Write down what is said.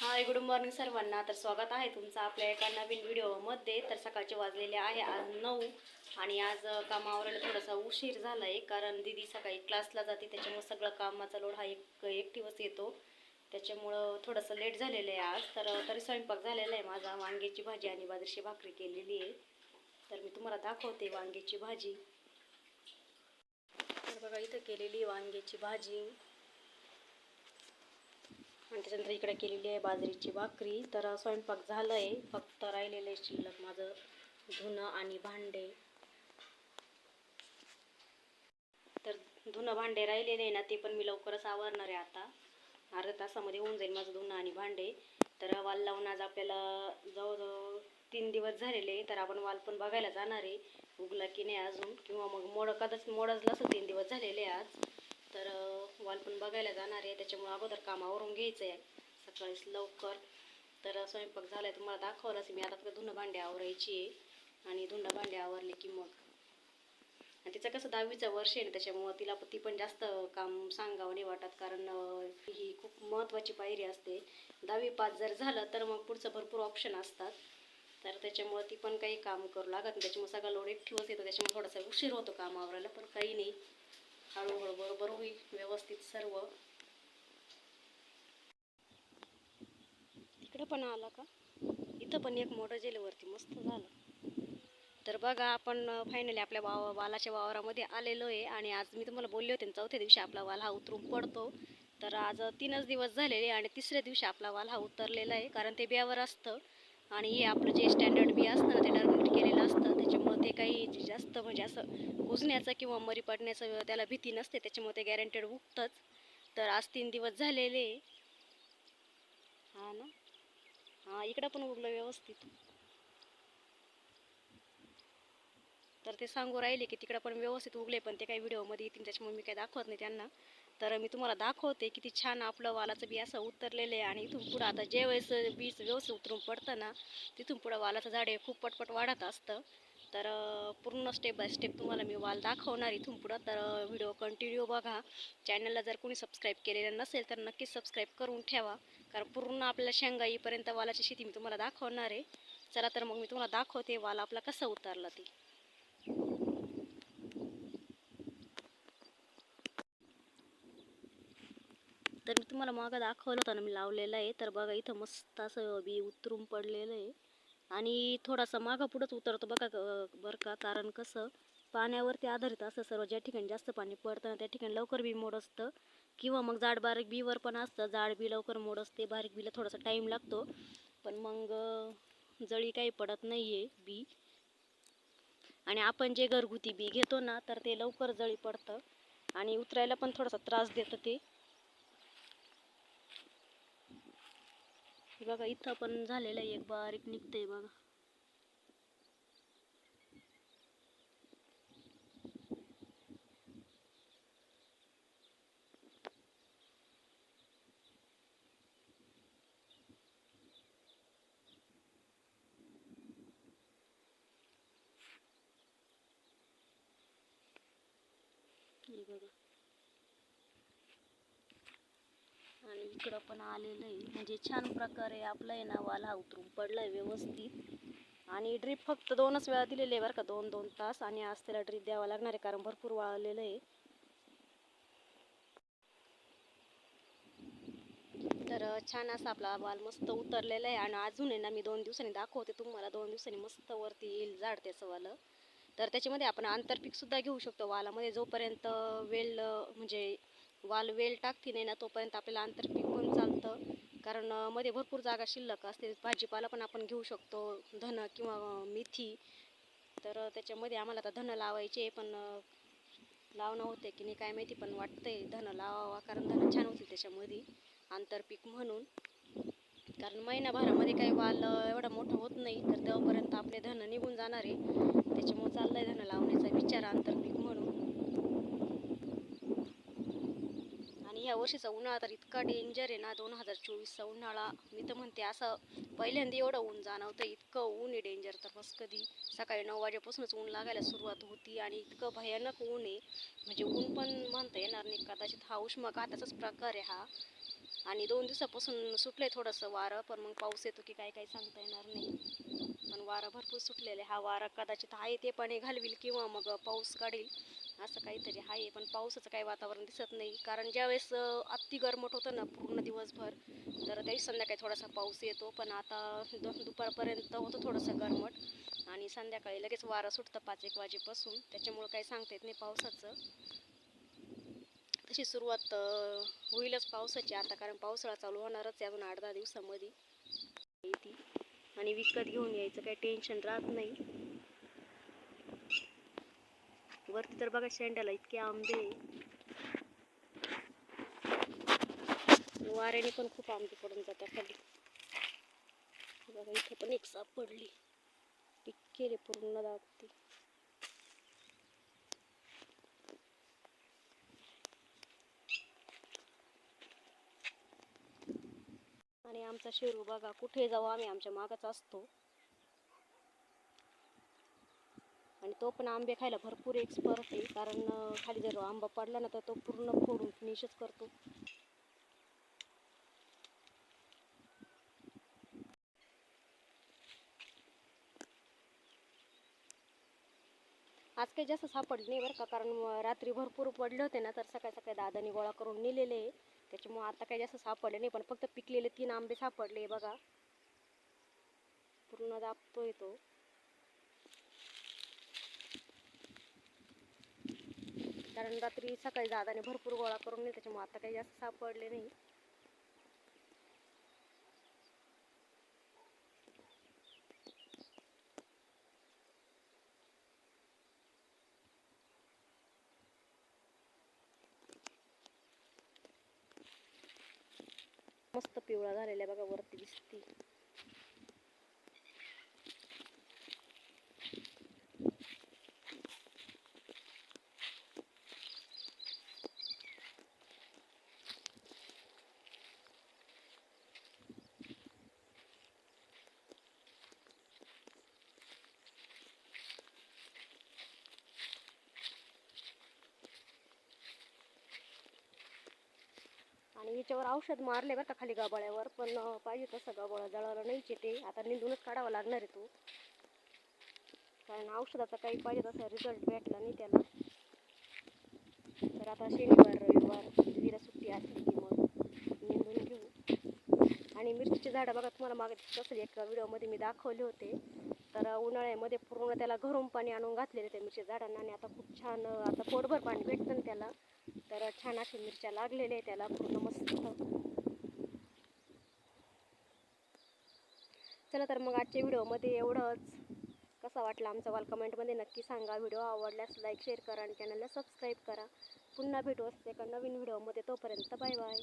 Hi good morning सर्वांना. तर स्वागत आहे तुमचं आपल्या एका नवीन व्हिडिओमध्ये. तर सकाळचे वाजलेले आहे आज नऊ आणि आज अ, थोडासा उशीर झाला आहे कारण दिदी सकाळी क्लासला जाते. त्याच्यामुळं सगळं कामाचा लोड हा एक एकटीवच येतो. त्याच्यामुळं थोडंसं लेट झालेलं आहे आज. तर तरी स्वयंपाक झालेला आहे माझा. वांग्याची भाजी आणि बाजरीची भाकरी केलेली आहे. तर मी तुम्हाला दाखवते वांग्याची भाजी. तर बघा इथं केलेली आहे वांग्याची भाजी. आणि त्याच्यानंतर इकडे केलेली आहे बाजरीची भाकरी. तर स्वयंपाक झालं आहे फक्त राहिलेलं आहे शिल्लक माझं. धुणं आणि भांडे. तर धुणं भांडे राहिलेले आहे ना ते पण मी लवकरच आवरणार आहे आता. अर्ध्या तासामध्ये होऊन जाईल माझं धुणं आणि भांडे. तर वाल लावून आज आपल्याला जवळजवळ तीन दिवस झालेले तर आपण वाल पण बघायला जाणार आहे. उगला की नाही अजून? किंवा मग मोड कदाच मोडजला असं तीन दिवस झालेले आहे आज. तर वाल पण बघायला जाणार आहे. त्याच्यामुळं अगोदर कामावरून घ्यायचं आहे सकाळीच लवकर. तर स्वयंपाक झाला आहे तुम्हाला दाखवलंच मी आता फक्त धुणं भांडे आवरायची आहे. आणि धुणं भांडे आवरले की मग. आणि तिचं कसं दहावीचं वर्ष आहे ना त्याच्यामुळं तिला ती पण जास्त काम सांगावं नाही वाटत. कारण ही खूप महत्त्वाची पायरी असते. दहावी पास जर झालं तर मग पुढचं भरपूर ऑप्शन असतात. तर त्याच्यामुळं ती पण काही काम करू लागत नाही. त्याच्यामुळे सगळा लोड एकठीवच येतो. त्याच्यामुळे थोडासा उशीर होतो काम आवरायला पण काही नाही. हळूहळू बरोबर होईल व्यवस्थित सर्व. इकडं पण आला का? इथं पण एक मोठं जेलवरती मस्त झालं. तर बघा आपण फायनली आपल्या वाव वालाच्या वावरामध्ये आलेलो आहे आणि आज मी तुम्हाला बोलले होते चौथ्या दिवशी आपला वाल हा उतरून पडतो. तर आज तीनच दिवस झालेले आणि तिसऱ्या दिवशी आपला वाल हा उतरलेला आहे कारण ते बियावर असतं. आणि हे आपलं जे स्टँडर्ड बी असतं ना ते टर्मिनेट केलेलं असतं. त्याच्यामुळं ते काही जास्त म्हणजे असं कुजण्याचं किंवा मरी पडण्याचं त्याला भीती नसते. त्याच्यामुळे ते गॅरंटेड उगतंच तर आज तीन दिवस झालेले. हा ना? हा इकडं पण उगलं व्यवस्थित. तर ते सांगू राहिले की तिकडं पण व्यवस्थित उगले पण ते काही व्हिडिओमध्ये येतील. त्याच्यामुळे मी काही दाखवत नाही त्यांना. तर मी तुम्हाला दाखवते किती छान आपलं वालाचं बी असं उतरलेलं आहे आणि इथून पुढं आता जे वेळेस बीज व्यवस्थित उतरून पडतं ना तिथून पुढं वालाचं झाड हे खूप पटपट वाढत असतं. तर पूर्ण स्टेप बाय स्टेप तुम्हाला मी वाल दाखवणार इथून पुढं. तर व्हिडिओ कंटिन्यू बघा. चॅनलला जर कोणी सबस्क्राईब केलेलं नसेल तर नक्कीच सबस्क्राईब करून ठेवा. कारण पूर्ण आपल्या शेंगा येईपर्यंत वालाची शेती मी तुम्हाला दाखवणार आहे. चला तर मग मी तुम्हाला दाखवते वाल आपला कसा उतरला ते. तर मी तुम्हाला मागं दाखवलं होतं ना मी लावलेलं आहे. तर बघा इथं मस्त असं बी उतरून पडलेलं आहे. आणि थोडासा मागं पुढंच उतरतो बघा क- बरं का कारण कसं पाण्यावरती आधारित असं सर्व ज्या ठिकाणी जास्त पाणी पडतं ना त्या ठिकाणी लवकर बी मोड असतं. किंवा मग जाड बारीक बीवर पण असतं जाड बी लवकर मोड असते बारीक बीला थोडासा टाईम लागतो. पण मग जळी काही पडत नाही आहे बी. आणि आपण जे घरगुती बी घेतो ना तर ते लवकर जळी पडतं. आणि उतरायला पण थोडासा त्रास देतं ते. हे बघा इथं पण झालेलं आहे एक बारीक निघतंय बघा. हे बघा आणि इकडं पण आलेलं आहे. म्हणजे छान प्रकारे आपलं आहे ना वाला उतरून पडलाय व्यवस्थित. आणि ड्रीप फक्त दोनच वेळा दिलेले आहे बरं का दोन दोन तास. आणि आज त्याला ड्रीप द्यावा लागणार आहे कारण भरपूर वाळलेलं आहे. तर छान असा आपला वाल मस्त उतरलेला आहे. आणि अजून आहे ना मी दोन दिवसांनी दाखवते तुम्हाला. दोन दिवसांनी मस्त वरती येईल झाड त्याचं वालं. तर त्याच्यामध्ये आपण आंतरपीक सुद्धा घेऊ शकतो वालामध्ये. जोपर्यंत वेल म्हणजे वाल वेल टाकती नाही ना तोपर्यंत आपल्याला आंतरपीक कारण मध्ये भरपूर जागा शिल्लक असते. भाजीपाला पण आपण घेऊ शकतो धन किंवा मेथी. तर त्याच्यामध्ये आम्हाला आता धन लावायचे पण लावणं होते की नाही काय माहिती पण वाटतंय धन लावावा कारण धन छान होतील त्याच्यामध्ये. आंतरपीक म्हणून. कारण महिनाभरामध्ये काही वाल एवढा मोठा होत नाही तर तेव्हापर्यंत आपले धन निघून जाणार आहे. त्याच्यामुळे चाललंय धन लावण्याचा विचार आंतरपीक म्हणून आणि या वर्षीचा उन्हाळा तर इतका डेंजर आहे ना दोन हजार चोवीसचा उन्हाळा. मी तर म्हणते असं पहिल्यांदा एवढं ऊन जाणवतं इतकं ऊन आहे डेंजर तर बस कधी. सकाळी नऊ वाजेपासूनच ऊन लागायला सुरुवात होती आणि इतकं भयानक ऊन आहे. म्हणजे ऊन पण म्हणता येणार नाही कदाचित हा उष्माघाताचाच प्रकार आहे हा. आणि दोन दिवसापासून सुटले थोडंसं वारं पण मग पाऊस येतो की काय काय सांगता येणार नाही. पण वारं भरपूर सुटलेले आहे. हा वारा कदाचित आहे ते पाणी घालविल किंवा मग पाऊस काढील. असं काहीतरी आहे पण पावसाचं काही वातावरण दिसत नाही. कारण ज्यावेळेस अति गरमट होतं ना पूर्ण दिवसभर तर त्याही संध्याकाळी थोडासा पाऊस येतो. पण आता दोन दुपारपर्यंत होतं थोडंसं गरमट आणि संध्याकाळी लगेच वारं सुटतं पाच एक वाजेपासून. त्याच्यामुळं काही सांगता येत नाही पावसाचं. तशी सुरुवात होईलच पावसाची आता कारण पावसाळा चालू होणारच आहे अजून आठ दहा दिवसामध्ये. आणि विकत घेऊन यायचं काही टेन्शन राहत नाही. वरती तर बघा शेंड्याला इतके आंबे. वाऱ्याने पण खूप आंबे पडून जातात खाली. बघा इथे पण एक सापडली इतके रे पूर्ण दागते. आणि आमचा शेरू बघा कुठे जाऊ आम्ही? आमच्या मागच असतो आणि तो पण आंबे खायला भरपूर एक्सपर्ट आहे. कारण खाली जर आंबा पडला ना तर तो पूर्ण फोडून फिनिशच करतो. आज काही जास्त सापडले नाही बरं का कारण रात्री भरपूर पडले होते ना तर सकाळी सकाळी दादानी गोळा करून नेलेले आहे. त्याच्यामुळे आता काही जास्त सापडले नाही पण फक्त पिकलेले तीन आंबे सापडले बघा. पूर्ण दाबतोय तो. कारण रात्री सकाळी दादाने भरपूर गोळा करून नेले त्याच्यामुळे आता काही जास्त सापडले नाही. मस्त पिवळा झालेला आहे बघा वरती दिसते. आणि याच्यावर औषध मारले बरं का खाली गाबाळ्यावर पण पाहिजे तसं गाबाळा जळाला नाहीच ते आता निंदूनच काढावं लागणार आहे तो. कारण औषधाचा काही पाहिजे तसा रिझल्ट भेटला नाही त्याला. तर आता शनिवार रविवार दिदीला सुट्टी असली की मग निंदून घेऊ. आणि मिरचीचे झाडं बघा तुम्हाला मागे तसं एका व्हिडिओमध्ये मी दाखवले होते. तर उन्हाळ्यामध्ये पूर्ण त्याला घरून पाणी आणून घातलेले त्या मिरची झाडांना. आणि आता खूप छान आता पोटभर पाणी भेटतं ना त्याला. तर छान अशा मिरच्या लागलेल्या आहे त्याला पूर्ण मस्त. चला तर मग आजच्या व्हिडिओमध्ये एवढंच. कसा वाटला आमचा वाल कमेंटमध्ये नक्की सांगा. व्हिडिओ आवडल्यास लाईक शेअर करा आणि चॅनलला सबस्क्राईब करा. पुन्हा भेटू असते का नवीन व्हिडिओमध्ये. तोपर्यंत बाय बाय